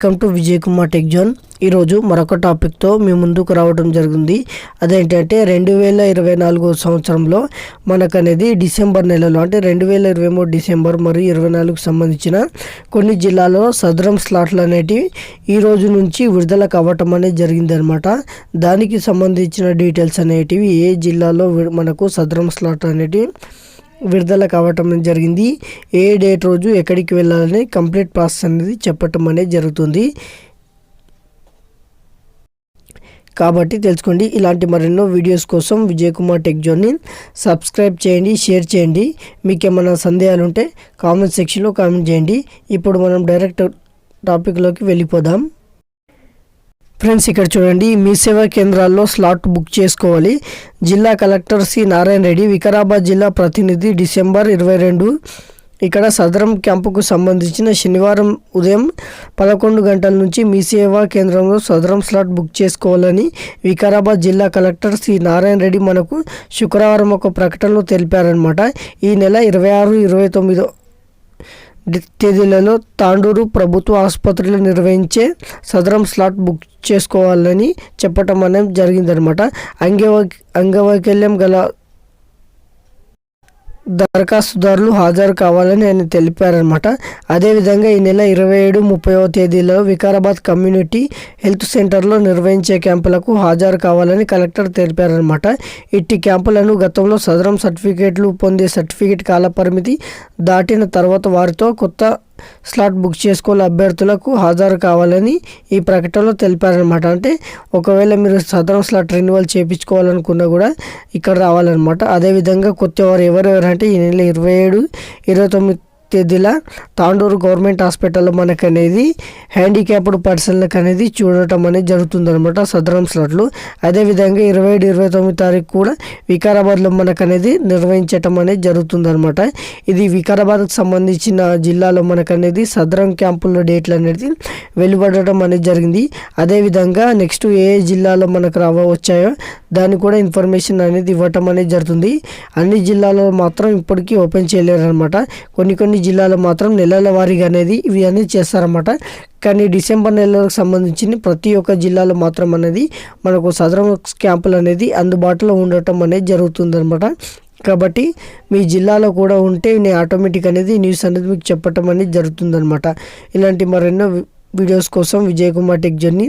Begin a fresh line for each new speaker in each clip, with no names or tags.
Welcome to Vijay Kumar tech zone ఈరోజు మరొక టాపిక్తో మీ ముందుకు రావడం జరిగింది. అదేంటంటే రెండు వేల ఇరవై నాలుగో సంవత్సరంలో మనకు అనేది డిసెంబర్ నెలలో అంటే రెండు వేల ఇరవై మూడు డిసెంబర్ మరియు ఇరవై నాలుగుకు సంబంధించిన కొన్ని జిల్లాలో సదరం స్లాట్లు అనేటివి ఈ రోజు నుంచి విడుదల కావటం అనేది జరిగిందనమాట దానికి సంబంధించిన డీటెయిల్స్ అనేటివి ఏ జిల్లాలో మనకు సదరం స్లాట్ అనేటివి విడుదల కావటం జరిగింది. ఏ డేట్ రోజు ఎక్కడికి వెళ్ళాలని కంప్లీట్ ప్రాసెస్ అనేది చెప్పటం అనేది జరుగుతుంది. కాబట్టి తెలుసుకోండి. ఇలాంటి మరెన్నో వీడియోస్ కోసం విజయ్ కుమార్ టెక్ జోన్ని సబ్స్క్రైబ్ చేయండి షేర్ చేయండి. మీకు ఏమైనా సందేహాలు ఉంటే కామెంట్ సెక్షన్లో కామెంట్ చేయండి. ఇప్పుడు మనం డైరెక్ట్ టాపిక్లోకి వెళ్ళిపోదాం. ఫ్రెండ్స్ ఇక్కడ చూడండి మీ సేవా కేంద్రాల్లో స్లాట్ బుక్ చేసుకోవాలి. జిల్లా కలెక్టర్ సి. నారాయణ రెడ్డి వికారాబాద్ జిల్లా ప్రతినిధి డిసెంబర్ ఇరవై రెండు. ఇక్కడ సదరం క్యాంపుకు సంబంధించిన శనివారం ఉదయం పదకొండు గంటల నుంచి మీ సేవా కేంద్రంలో సదరం స్లాట్ బుక్ చేసుకోవాలని వికారాబాద్ జిల్లా కలెక్టర్ సి. నారాయణ రెడ్డి మనకు శుక్రవారం ఒక ప్రకటనలో తెలిపారనమాట ఈ నెల ఇరవై ఆరు ఇరవై తొమ్మిదో తేదీలలో తాండూరు ప్రభుత్వ ఆసుపత్రిలో నిర్వహించే సదరం స్లాట్ బుక్ చేసుకోవాలని చెప్పటం అనేది జరిగిందనమాట అంగవై అంగవైకల్యం గల దరఖాస్తుదారులు హాజరు కావాలని ఆయన తెలిపారనమాట అదేవిధంగా ఈ నెల ఇరవై ఏడు ముప్పైవ తేదీలో వికారాబాద్ కమ్యూనిటీ హెల్త్ సెంటర్లో నిర్వహించే క్యాంపులకు హాజరు కావాలని కలెక్టర్ తెలిపారనమాట ఇట్టి క్యాంపులను గతంలో సదరం సర్టిఫికేట్లు పొందే సర్టిఫికేట్ కాల పరిమితి దాటిన తర్వాత వారితో కొత్త స్లాట్ బుక్ చేసుకోవాలి అభ్యర్థులకు హాజరు కావాలని ఈ ప్రకటనలో తెలిపారనమాట అంటే ఒకవేళ మీరు సదరం స్లాట్ రెన్యువల్ చేయించుకోవాలనుకున్నా కూడా ఇక్కడ రావాలన్నమాట. అదేవిధంగా కొత్త వారు ఎవరెవరంటే ఈ నెల ఇరవై ఏడు ఇరవై తొమ్మిది తేదీల తాండూరు గవర్నమెంట్ హాస్పిటల్లో మనకు అనేది హ్యాండిక్యాప్డ్ పర్సన్లకు అనేది చూడటం అనేది జరుగుతుందన్నమాట సదరం స్లాట్లు. అదేవిధంగా ఇరవై ఏడు ఇరవై తొమ్మిది తారీఖు కూడా వికారాబాద్లో మనకు అనేది నిర్వహించటం అనేది జరుగుతుందనమాట ఇది వికారాబాద్కు సంబంధించిన జిల్లాలో మనకు అనేది సదరం క్యాంపుల్లో డేట్లు అనేది వెలువడటం అనేది జరిగింది. అదేవిధంగా నెక్స్ట్ ఏ జిల్లాలో మనకు రావ వచ్చాయో దాన్ని కూడా ఇన్ఫర్మేషన్ అనేది ఇవ్వటం అనేది జరుగుతుంది. అన్ని జిల్లాలో మాత్రం ఇప్పటికీ ఓపెన్ చేయలేరు అనమాట కొన్ని కొన్ని జిల్లాలో మాత్రం నెలల వారీగా అనేది ఇవి అనేది చేస్తారన్నమాట. కానీ డిసెంబర్ నెలకు సంబంధించి ప్రతి ఒక్క జిల్లాలో మాత్రం అనేది మనకు సదరం క్యాంపులు అనేది అందుబాటులో ఉండటం అనేది జరుగుతుందన్నమాట. కాబట్టి మీ జిల్లాలో కూడా ఉంటే నేను ఆటోమేటిక్ అనేది న్యూస్ అనేది మీకు చెప్పటం అనేది జరుగుతుందన్నమాట. ఇలాంటి మరెన్నో వీడియోస్ కోసం Vijay Kumar tech journey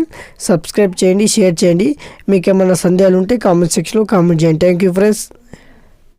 subscribe చేయండి షేర్ చేయండి. మీకు ఏమైనా సందేహాలు ఉంటే కామెంట్ సెక్షన్లో కామెంట్ చేయండి. Thank you friends.